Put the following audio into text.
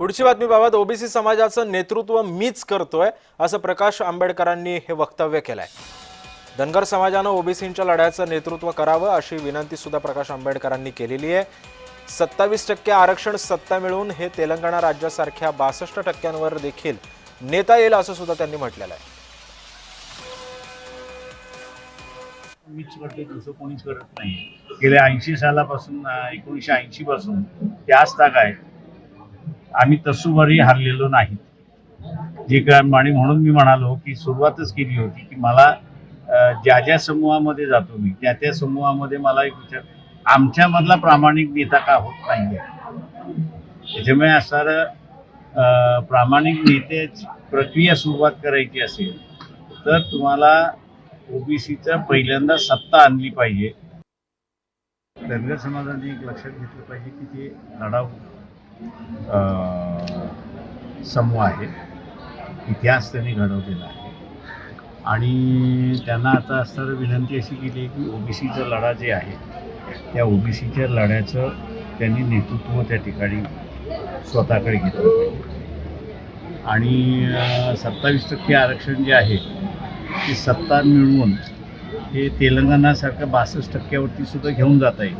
पुढची बातमीबाबत ओबीसी समाजाचं नेतृत्व मीच करतोय असं प्रकाश आंबेडकरांनी हे वक्तव्य केलंय. धनगर समाजानं ओबीसींच्या लढ्याचं नेतृत्व करावं अशी विनंती सुद्धा प्रकाश आंबेडकरांनी केलेली आहे. सत्तावीस टक्के आरक्षण सत्ता मिळवून हे तेलंगणा राज्यासारख्या बासष्ट टक्क्यांवर देखील नेता येईल असं सुद्धा त्यांनी म्हटलेलं आहे. मीच करते तसं कोणीच करत नाही गेल्या ऐंशी सालापासून एकोणीसशे ऐंशी पासून त्याच ताक आहे आम्ही तसुभरही हरलेलो नाही. जे काय आणि म्हणून मी म्हणालो की सुरुवातच केली होती की मला ज्या ज्या समूहामध्ये जातो मी त्या त्या समूहामध्ये मला एक विचार आमच्यामधला प्रामाणिक नेता का होत नाही त्याच्यामुळे असणारं प्रामाणिक नेत्याची प्रक्रिया सुरुवात करायची असेल तर तुम्हाला ओबीसीचा पहिल्यांदा सत्ता आणली पाहिजे. धनगर समाजाने एक लक्षात घेतलं पाहिजे की ते लढाऊ समूह आहे. इतिहास त्यांनी घडवलेला आहे. आणि त्यांना आता असणारी विनंती अशी केली आहे की ओबीसीचा लढा जे आहे त्या ओबीसीच्या लढ्याचं त्यांनी नेतृत्व त्या ठिकाणी स्वतःकडे घेतलं आणि सत्तावीस टक्के आरक्षण जे आहे ती सत्ता मिळवून हे तेलंगणासारख्या बासष्ट टक्क्यावरती सुद्धा घेऊन जाता येईल.